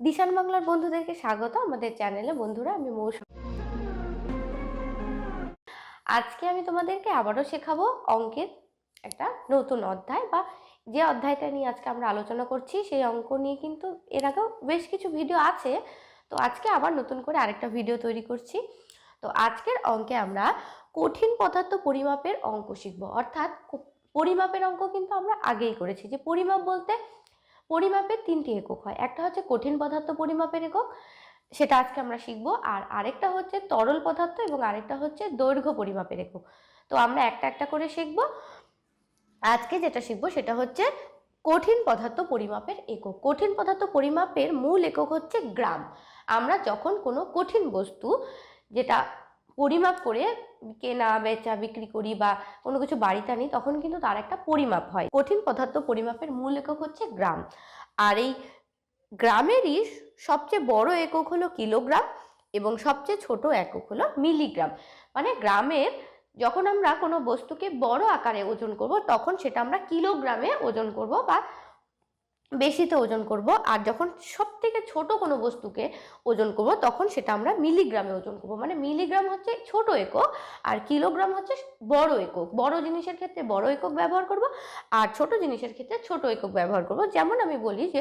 দিশান বাংলার বন্ধুদেরকে স্বাগত আমাদের চ্যানেলে। বন্ধুরা, আমি মৌসুম আজকে আমি তোমাদেরকে আবারও শেখাবো অঙ্কের একটা নতুন অধ্যায় বা যে অধ্যায়টা নিয়ে আজকে আমরা আলোচনা করছি, সেই অঙ্ক নিয়ে কিন্তু এর আগেও বেশ কিছু ভিডিও আছে। তো আজকে আবার নতুন করে আরেকটা ভিডিও তৈরি করছি। তো আজকের অঙ্কে আমরা কঠিন পদার্থ পরিমাপের অঙ্ক শিখব। অর্থাৎ পরিমাপের অঙ্ক কিন্তু আমরা আগেই করেছি। যে পরিমাপ বলতে পরিমাপের তিনটি একক হয়। একটা হচ্ছে কঠিন পদার্থ পরিমাপের একক, সেটা আজকে আমরা শিখব। আর আরেকটা হচ্ছে তরল পদার্থ এবং আরেকটা হচ্ছে দৈর্ঘ্য পরিমাপের একক। তো আমরা একটা একটা করে শিখব। আজকে যেটা শিখব সেটা হচ্ছে কঠিন পদার্থ পরিমাপের একক। কঠিন পদার্থ পরিমাপের মূল একক হচ্ছে গ্রাম। আমরা যখন কোনো কঠিন বস্তু যেটা পরিমাপ করে কেনা, বেচা, বিক্রি করি বা কোনো কিছু বাড়িতে আনি, তখন কিন্তু তার একটা পরিমাপ হয়। কঠিন পদার্থ পরিমাপের মূল একক হচ্ছে গ্রাম। আর এই গ্রামেরই সবচেয়ে বড় একক হলো কিলোগ্রাম এবং সবচেয়ে ছোট একক হলো মিলিগ্রাম। মানে গ্রামের যখন আমরা কোনো বস্তুকে বড় আকারে ওজন করব, তখন সেটা আমরা কিলোগ্রামে ওজন করব বা বেশিতে ওজন করব। আর যখন সব থেকে ছোট কোনো বস্তুকে ওজন করব, তখন সেটা আমরা মিলিগ্রামে ওজন করব। মানে মিলিগ্রাম হচ্ছে ছোট একক, আর কিলোগ্রাম হচ্ছে বড় একক। বড় জিনিসের ক্ষেত্রে বড় একক ব্যবহার করব, আর ছোট জিনিসের ক্ষেত্রে ছোট একক ব্যবহার করব। যেমন আমি বলি যে,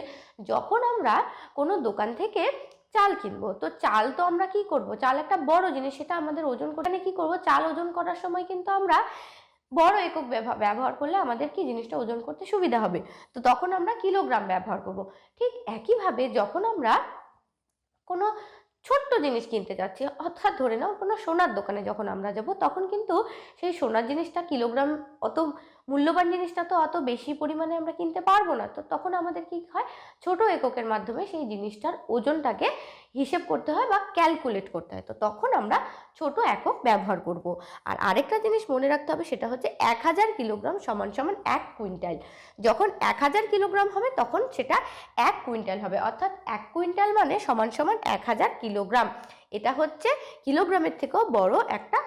যখন আমরা কোনো দোকান থেকে চাল কিনবো, তো চাল তো আমরা কি করব? চাল একটা বড় জিনিস, সেটা আমাদের ওজন করে কি করব? চাল ওজন করার সময় কিন্তু আমরা বড় একক ব্যবহার করলে আমাদের কি জিনিসটা ওজন করতে সুবিধা হবে? তো তখন আমরা কিলোগ্রাম ব্যবহার করব। ঠিক একইভাবে যখন আমরা কোনো ছোট্ট জিনিস কিনতে যাচ্ছি, অর্থাৎ ধরে নাও কোনো সোনার দোকানে যখন আমরা যাব, তখন কিন্তু সেই সোনার জিনিসটা কিলোগ্রাম অত মূল্যবান জিনিসটা তো অত বেশি পরিমাণে আমরা কিনতে পারব না। তো তখন আমাদের কি হয়? ছোট এককের মাধ্যমে সেই জিনিসটার ওজনটাকে হিসেব করতে হয় বা ক্যালকুলেট করতে হয়। তো তখন আমরা ছোট একক ব্যবহার করব। আর আরেকটা জিনিস মনে রাখতে হবে সেটা হচ্ছে এক হাজার কিলোগ্রাম সমান সমান এক কুইন্টাল। যখন এক হাজার কিলোগ্রাম হবে তখন সেটা এক কুইন্টাল হবে। অর্থাৎ এক কুইন্টাল মানে সমান সমান এক হাজার কিলোগ্রাম। এটা হচ্ছে কিলোগ্রামের থেকেও বড় একটা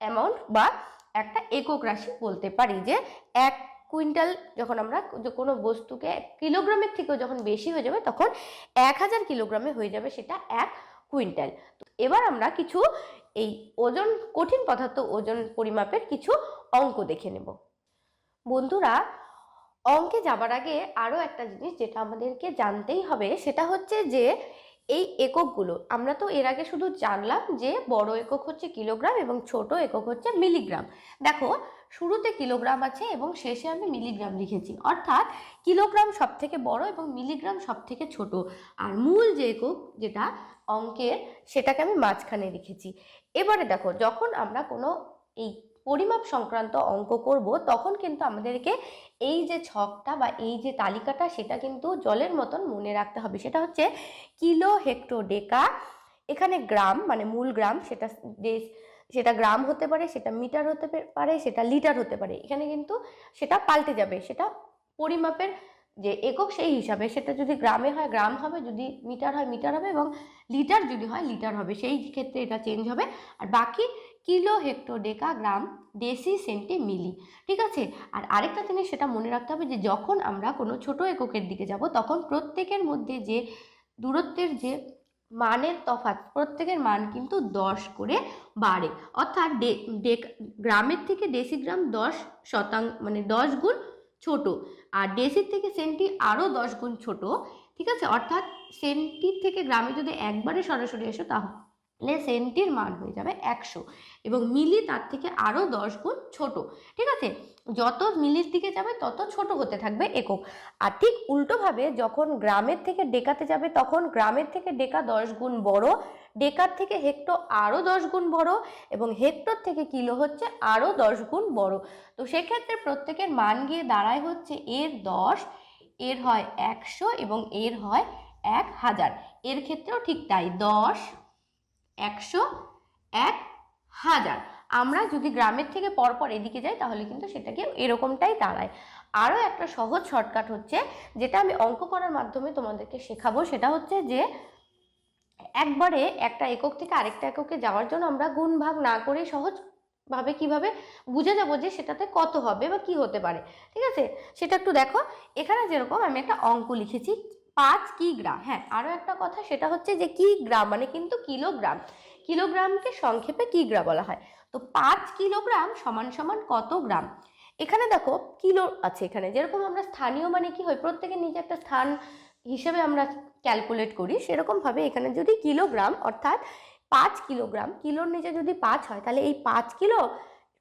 অ্যামাউন্ট বা একটা একক রাশি বলতে পারি যে এক কুইন্টাল যখন আমরা কোনো বস্তুকে কিলোগ্রামের থেকেও যখন বেশি হয়ে যাবে তখন এক হাজার কিলোগ্রামে হয়ে যাবে সেটা এক কুইন্টাল। এবার আমরা কিছু এই ওজন, কঠিন পদার্থ ওজন পরিমাপের কিছু অঙ্ক দেখে নেব। বন্ধুরা, অঙ্কে যাবার আগে আরও একটা জিনিস যেটা আমাদেরকে জানতেই হবে, সেটা হচ্ছে যে এই এককগুলো, আমরা তো এর আগে শুধু জানলাম যে বড় একক হচ্ছে কিলোগ্রাম এবং ছোট একক হচ্ছে মিলিগ্রাম। দেখো, শুরুতে কিলোগ্রাম আছে এবং শেষে আমি মিলিগ্রাম লিখেছি। অর্থাৎ কিলোগ্রাম সব থেকে বড় এবং মিলিগ্রাম সব থেকে ছোট। আর মূল যে একক যেটা, অঙ্কের, সেটাকে আমি মাঝখানে লিখেছি। এবারে দেখো, যখন আমরা কোনো এই পরিমাপ সংক্রান্ত অঙ্ক করব, তখন কিন্তু আমাদেরকে এই যে ছকটা বা এই যে তালিকাটা, সেটা কিন্তু জলের মতন মনে রাখতে হবে। সেটা হচ্ছে কিলো হেক্টো ডেকা এখানে গ্রাম মানে মূল গ্রাম, সেটা দেশ সেটা গ্রাম হতে পারে, সেটা মিটার হতে পারে, সেটা লিটার হতে পারে। এখানে কিন্তু সেটা পাল্টে যাবে, সেটা পরিমাপের যে একক, সেই হিসাবে। সেটা যদি গ্রামে হয়, গ্রাম হবে, যদি মিটার হয়, মিটার হবে এবং লিটার যদি হয়, লিটার হবে। সেই ক্ষেত্রে এটা চেঞ্জ হবে। আর বাকি kilo hecto deca gram deci centi milli, ঠিক আছে? আর আরেকটা জিনিস সেটা মনে রাখতে হবে যে, যখন আমরা কোনো ছোট এককের দিকে যাব, তখন প্রত্যেকের মধ্যে যে দূরত্বের যে মানের তফাৎ, প্রত্যেকের মান কিন্তু দশ করে বাড়ে। অর্থাৎ ডে গ্রামের থেকে ডেসিগ্রাম দশ শতাংশ মানে দশ গুণ ছোট, আর ডেসির থেকে সেন্টি আরও দশ গুণ ছোট, ঠিক আছে? অর্থাৎ সেন্টির থেকে গ্রামে যদি একবারে সরাসরি এসো তাহলে সেন্টির মান হয়ে যাবে একশো এবং মিলি তার থেকে আরও দশ গুণ ছোট, ঠিক আছে? যত মিলির দিকে যাবে তত ছোট হতে থাকবে একক। আর ঠিক উল্টোভাবে যখন গ্রামের থেকে ডেকাতে যাবে তখন গ্রামের থেকে ডেকা দশ গুণ বড়, ডেকার থেকে হেক্টো আরও দশ গুণ বড় এবং হেক্টর থেকে কিলো হচ্ছে আরও দশ গুণ বড়। তো সেক্ষেত্রে প্রত্যেকের মান গিয়ে দাঁড়ায় হচ্ছে এর দশ, এর হয় একশো এবং এর হয় এক হাজার। এর ক্ষেত্রেও ঠিক তাই, দশ একশো এক হাজার। আমরা যদি গ্রামের থেকে পরপর এদিকে যাই, তাহলে কিন্তু সেটাকে এরকমটাই দাঁড়ায়। আরও একটা সহজ শর্টকাট হচ্ছে, যেটা আমি অঙ্ক করার মাধ্যমে তোমাদেরকে শেখাবো, সেটা হচ্ছে যে একবারে একটা একক থেকে আরেকটা এককে যাওয়ার জন্য আমরা গুণ ভাগ না করে সহজ ভাবে কীভাবে বুঝে যাব যে সেটাতে কত হবে বা কি হতে পারে। ঠিক আছে? সেটা একটু দেখো। এখানে যেরকম আমি একটা অঙ্ক লিখেছি পাঁচ কিগ্রা হ্যাঁ আরও একটা কথা সেটা হচ্ছে যে কিগ্রাম মানে কিন্তু কিলোগ্রাম। কিলোগ্রামকে সংক্ষেপে কিগ্রা বলা হয়? তো পাঁচ কিলোগ্রাম সমান সমান কত গ্রাম? এখানে দেখো কিলো আছে এখানে। যেরকম আমরা স্থানীয় মানে কি হয়, প্রত্যেকের নিজে একটা স্থান হিসেবে আমরা ক্যালকুলেট করি, সেরকমভাবে এখানে যদি কিলোগ্রাম অর্থাৎ পাঁচ কিলোগ্রাম, কিলোর নিচে যদি পাঁচ হয়, তাহলে এই পাঁচ কিলো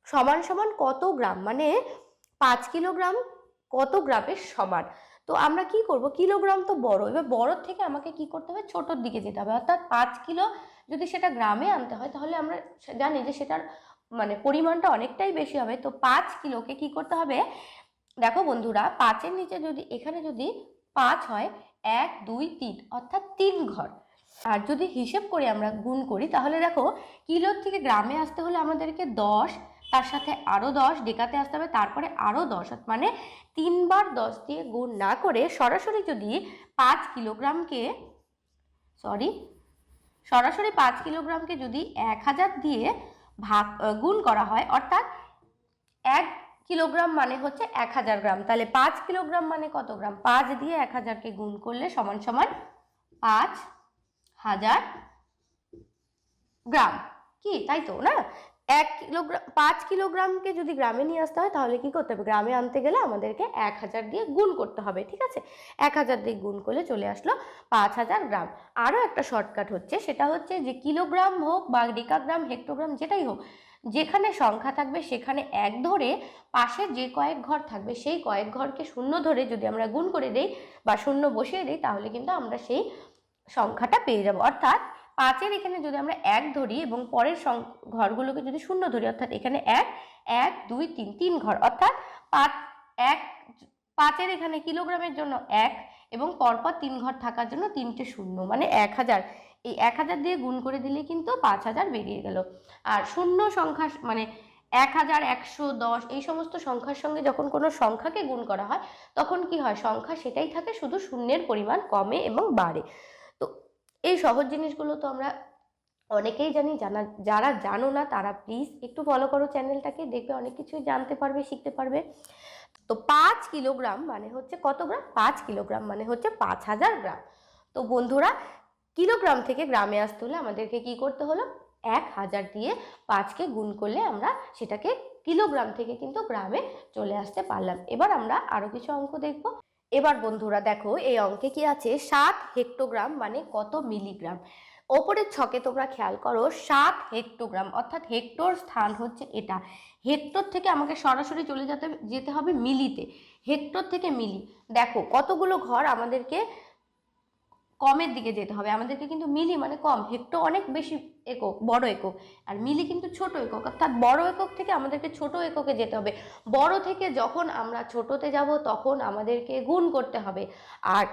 সমান সমান কত গ্রাম? মানে পাঁচ কিলোগ্রাম কত গ্রামের সমান? তো আমরা কি করব? কিলোগ্রাম তো বড়। এবার বড় থেকে আমাকে কি করতে হবে? ছোটোর দিকে যেতে হবে। অর্থাৎ পাঁচ কিলো যদি সেটা গ্রামে আনতে হয়, তাহলে আমরা জানি যে সেটার মানে পরিমাণটা অনেকটাই বেশি হবে। তো পাঁচ কিলোকে কি করতে হবে? দেখো বন্ধুরা, পাঁচের নিচে যদি এখানে যদি পাঁচ হয়, এক, দুই, তিন, অর্থাৎ তিন ঘর। আর যদি হিসেব করে আমরা গুণ করি, তাহলে দেখো কিলোর থেকে গ্রামে আসতে হলে আমাদেরকে দশ তার সাথে আরও দশ ডেকাতে আসতে হবে, তারপরে আরও দশ মানে তিনবার দশ দিয়ে গুণ না করে সরাসরি যদি পাঁচ কিলোগ্রামকে সরি সরাসরি পাঁচ কিলোগ্রামকে যদি এক হাজার দিয়ে ভাগ গুণ করা হয়, অর্থাৎ এক কিলোগ্রাম মানে হচ্ছে এক হাজার গ্রাম, তাহলে পাঁচ কিলোগ্রাম মানে কত গ্রাম? পাঁচ দিয়ে এক হাজারকে গুণ করলে সমান সমান পাঁচ হাজার গ্রাম। কি? তাই তো, না? এক কিলোগ্রাম, পাঁচ কিলোগ্রামকে যদি গ্রামে নিয়ে আসতে হয়, তাহলে কি করতে হবে? গ্রামে আনতে গেলে আমাদেরকে এক হাজার দিয়ে গুণ করতে হবে, ঠিক আছে? এক হাজার দিয়ে গুণ করলে চলে আসলো পাঁচ হাজার গ্রাম। আরও একটা শর্টকাট হচ্ছে, সেটা হচ্ছে যে কিলোগ্রাম হোক বা ডেকাগ্রাম, হেক্টোগ্রাম, যেটাই হোক, যেখানে সংখ্যা থাকবে, সেখানে এক ধরে পাশে যে কয়েক ঘর থাকবে, সেই কয়েক ঘরকে শূন্য ধরে যদি আমরা গুণ করে দেই বা শূন্য বসিয়ে দিই, তাহলে কিন্তু আমরা সেই সংখ্যাটা পেয়ে যাব। অর্থাৎ পাঁচের এখানে যদি আমরা এক ধরি এবং পরের ঘরগুলোকে যদি শূন্য ধরি, অর্থাৎ এখানে এক এক, দুই, তিন তিন ঘর, অর্থাৎ পাঁচ, এক, পাঁচের এখানে কিলোগ্রামের জন্য এক এবং পরপর তিন ঘর থাকার জন্য তিনটে শূন্য মানে এক হাজার। এই এক হাজার দিয়ে গুণ করে দিলে কিন্তু পাঁচ হাজার বেরিয়ে গেল। আর শূন্য সংখ্যা মানে এক হাজার, একশো, দশ, এই সমস্ত সংখ্যার সঙ্গে যখন কোনো সংখ্যাকে গুণ করা হয়, তখন কি হয়? সংখ্যা সেটাই থাকে শুধু শূন্যের পরিমাণ কমে এবং বাড়ে। এই সহজ জিনিসগুলো তো আমরা অনেকেই জানি, জানা, যারা জানো না তারা প্লিজ একটু ফলো করো চ্যানেলটাকে দেখবে অনেক কিছুই জানতে পারবে, শিখতে পারবে। তো পাঁচ কিলোগ্রাম মানে হচ্ছে কত গ্রাম? পাঁচ কিলোগ্রাম মানে হচ্ছে পাঁচ হাজার গ্রাম। তো বন্ধুরা, কিলোগ্রাম থেকে গ্রামে আসতে হলে আমাদেরকে কি করতে হলো? এক হাজার দিয়ে পাঁচকে গুণ করলে আমরা সেটাকে কিলোগ্রাম থেকে কিন্তু গ্রামে চলে আসতে পারলাম। এবার আমরা আরও কিছু অঙ্ক দেখব। এবার বন্ধুরা দেখো, এই অঙ্কে কি আছে? সাত হেক্টোগ্রাম মানে কত মিলিগ্রাম? ওপরের ছকে তোমরা খেয়াল করো, সাত হেক্টোগ্রাম, অর্থাৎ হেক্টর স্থান হচ্ছে এটা। হেক্টর থেকে আমাকে সরাসরি চলে যেতে যেতে হবে মিলিতে। হেক্টর থেকে মিলি। দেখো, কতগুলো ঘর আমাদেরকে কমের দিকে যেতে হবে। আমাদেরকে কিন্তু মিলি মানে কম। হেক্টর অনেক বেশি একক, বড় একক। আর মিলি কিন্তু ছোট একক। অর্থাৎ বড় একক থেকে আমাদেরকে ছোট এককে যেতে হবে। বড় থেকে যখন আমরা ছোটতে যাব, তখন আমাদেরকে গুণ করতে হবে। আর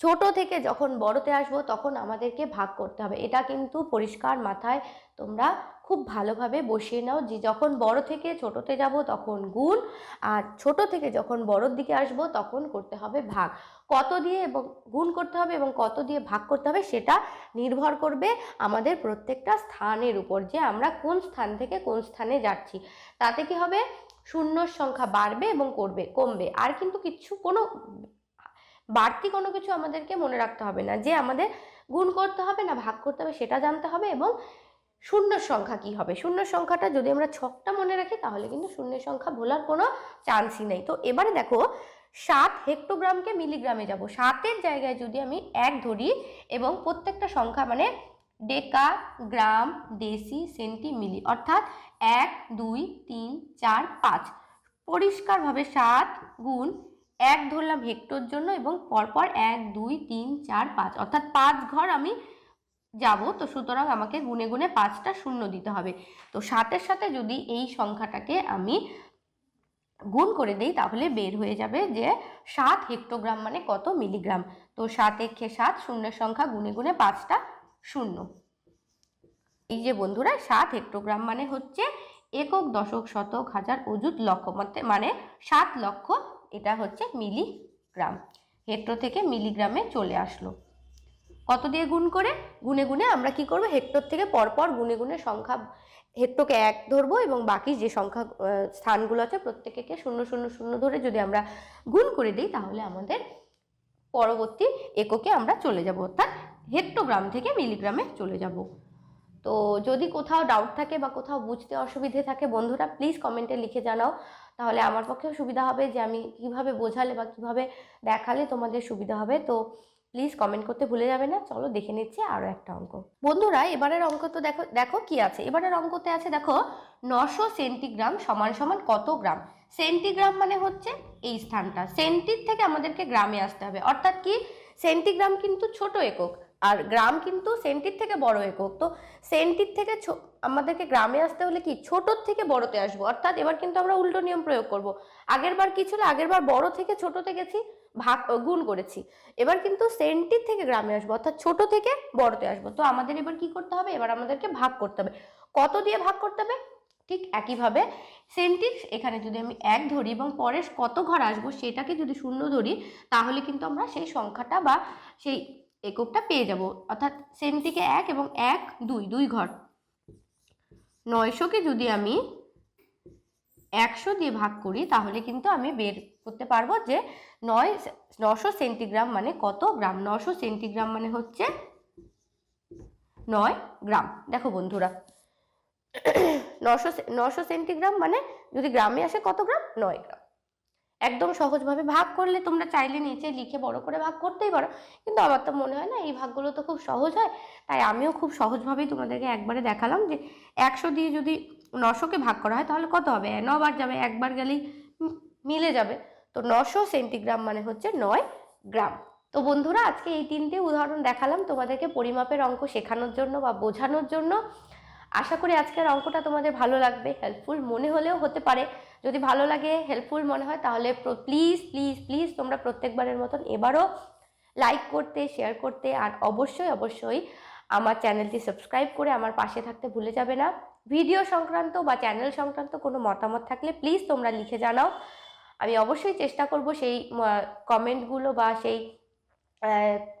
ছোট থেকে যখন বড়তে আসব, তখন আমাদেরকে ভাগ করতে হবে। এটা কিন্তু পরিষ্কার মাথায় তোমরা খুব ভালোভাবে বসিয়ে নাও যে যখন বড় থেকে ছোটতে যাব, তখন গুণ। আর ছোট থেকে যখন বড়র দিকে আসব, তখন করতে হবে ভাগ। কত দিয়ে এবং গুণ করতে হবে এবং কত দিয়ে ভাগ করতে হবে সেটা নির্ভর করবে আমাদের প্রত্যেকটা স্থানের উপর যে আমরা কোন স্থান থেকে কোন স্থানে যাচ্ছি। তাতে কি হবে? শূন্যর সংখ্যা বাড়বে এবং করবে, কমবে। আর কিন্তু কিছু কোনো বাড়তি কোনো কিছু আমাদেরকে মনে রাখতে হবে না যে আমাদের গুণ করতে হবে না ভাগ করতে হবে সেটা জানতে হবে এবং শূন্যর সংখ্যা কি হবে? শূন্যর সংখ্যাটা যদি আমরা ছকটা মনে রাখি তাহলে কিন্তু শূন্যের সংখ্যা ভোলার কোনো চান্সই নেই। তো এবারে দেখো সাত হেক্টোগ্রামকে মিলিগ্রামে যাব। সাতের জায়গায় যদি আমি এক ধরি এবং প্রত্যেকটা সংখ্যা মানে ডেকা, গ্রাম ডেসি সেন্টি, মিলি, অর্থাৎ এক, দুই, তিন, চার, পাঁচ। পরিষ্কারভাবে সাত গুণ এক ধরলাম হেক্টর জন্য এবং পরপর এক, দুই, তিন, চার, পাঁচ। অর্থাৎ পাঁচ ঘর আমি যাব, তো সুতরাং আমাকে গুনে গুনে পাঁচটা শূন্য দিতে হবে। তো সাতের সাথে যদি এই সংখ্যাটাকে আমি গুণ করে দেই তাহলে বের হয়ে যাবে যে সাত হেক্টোগ্রাম মানে কত মিলিগ্রাম? তো সাত একে সাত, শূন্যের সংখ্যা গুনে গুনে পাঁচটা শূন্য। এই যে বন্ধুরা, সাত হেক্টোগ্রাম মানে হচ্ছে একক দশক শতক হাজার অযুত লক্ষ মানে সাত লক্ষ, এটা হচ্ছে মিলিগ্রাম। হেক্টর থেকে মিলিগ্রামে চলে আসলো। কত দিয়ে গুণ করে? গুনে গুনে আমরা কি করব? হেক্টর থেকে পরপর গুনে গুনে সংখ্যা, হেক্টরকে এক ধরবো এবং বাকি যে সংখ্যা স্থানগুলো আছে প্রত্যেককে শূন্য শূন্য শূন্য ধরে যদি আমরা গুণ করে দিই, তাহলে আমাদের পরবর্তী এককে আমরা চলে যাব। অর্থাৎ হেক্টোগ্রাম থেকে মিলিগ্রামে চলে যাব। তো যদি কোথাও ডাউট থাকে বা কোথাও বুঝতে অসুবিধে থাকে, বন্ধুরা প্লিজ কমেন্টে লিখে জানাও। তাহলে আমার পক্ষেও সুবিধা হবে যে আমি কীভাবে বোঝালে বা কীভাবে দেখালে তোমাদের সুবিধা হবে। তো প্লিজ কমেন্ট করতে ভুলে যাবে না। চলো দেখে নিচ্ছি আরও একটা অঙ্ক। বন্ধুরা, এবারের অঙ্ক তো দেখো দেখো কি আছে? এবারের অঙ্কতে আছে দেখো, নশো সেন্টিগ্রাম সমান সমান কত গ্রাম? সেন্টিগ্রাম মানে হচ্ছে এই স্থানটা। সেন্টির থেকে আমাদেরকে গ্রামে আসতে হবে। অর্থাৎ কি? সেন্টিগ্রাম কিন্তু ছোট একক, আর গ্রাম কিন্তু সেন্টির থেকে বড় একক। তো সেন্টির থেকে আমাদেরকে গ্রামে আসতে হলে কি? ছোটোর থেকে বড়তে আসব। অর্থাৎ এবার কিন্তু আমরা উল্টো নিয়ম প্রয়োগ করব। আগের বার কি ছিল? আগের বার বড় থেকে ছোটতে গেছি। ভাগ গুণ করেছি। এবার কিন্তু সেন্টির থেকে গ্রামে আসব, অর্থাৎ ছোট থেকে বড়তে আসব। তো আমাদের এবার কি করতে হবে? এবার আমাদেরকে ভাগ করতে হবে। কত দিয়ে ভাগ করতে হবে? ঠিক একইভাবে সেন্টির এখানে যদি আমি এক ধরি এবং পরে কত ঘর আসব সেটাকে যদি শূন্য ধরি, তাহলে কিন্তু আমরা সেই সংখ্যাটা বা সেই এককটা পেয়ে যাব। অর্থাৎ সেন্টিকে এক এবং এক, দুই দুই ঘর। নয়শোকে যদি আমি একশো দিয়ে ভাগ করি, তাহলে কিন্তু আমি বের করতে পারব যে নয় নশো সেন্টিগ্রাম মানে কত গ্রাম? নশো সেন্টিগ্রাম মানে হচ্ছে নয় গ্রাম। দেখো বন্ধুরা, নশো নশো সেন্টিগ্রাম মানে যদি গ্রামে আসে কত গ্রাম? নয় গ্রাম। একদম সহজভাবে ভাগ করলে তোমরা চাইলে নিচে লিখে বড় করে ভাগ করতেই পারো, কিন্তু আমার তো মনে হয় না এই ভাগগুলো তো খুব সহজ হয়। তাই আমিও খুব সহজভাবেই তোমাদেরকে একবারে দেখালাম যে একশো দিয়ে যদি নশোকে ভাগ করা হয়, তাহলে কত হবে? নবার যাবে, একবার গেলেই মিলে যাবে। তো নশো সেন্টিগ্রাম মানে হচ্ছে নয় গ্রাম। তো বন্ধুরা, আজকে এই তিনটে উদাহরণ দেখালাম তোমাদেরকে পরিমাপের অঙ্ক শেখানোর জন্য বা বোঝানোর জন্য। আশা করি আজকের অঙ্কটা তোমাদের ভালো লাগবে হেল্পফুল মনে হলেও হতে পারে। যদি ভালো লাগে হেল্পফুল মনে হয়, তাহলে প্লিজ প্লিজ প্লিজ তোমরা প্রত্যেকবারের মতন এবারও লাইক করতে শেয়ার করতে, আর অবশ্যই অবশ্যই আমার চ্যানেলটি সাবস্ক্রাইব করে আমার পাশে থাকতে ভুলে যাবে না। ভিডিও সংক্রান্ত বা চ্যানেল সংক্রান্ত কোনো মতামত থাকলে প্লিজ তোমরা লিখে জানাও। আমি অবশ্যই চেষ্টা করব সেই কমেন্টগুলো বা সেই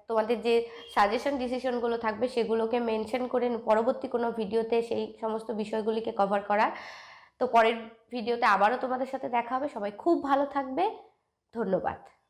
তোমাদের যে সাজেশন ডিসিশনগুলো থাকবে সেগুলোকে মেনশন করে পরবর্তী কোনো ভিডিওতে সেই সমস্ত বিষয়গুলিকে কভার করার। তো পরের ভিডিওতে আবারও তোমাদের সাথে দেখা হবে। সবাই খুব ভালো থাকবে। ধন্যবাদ।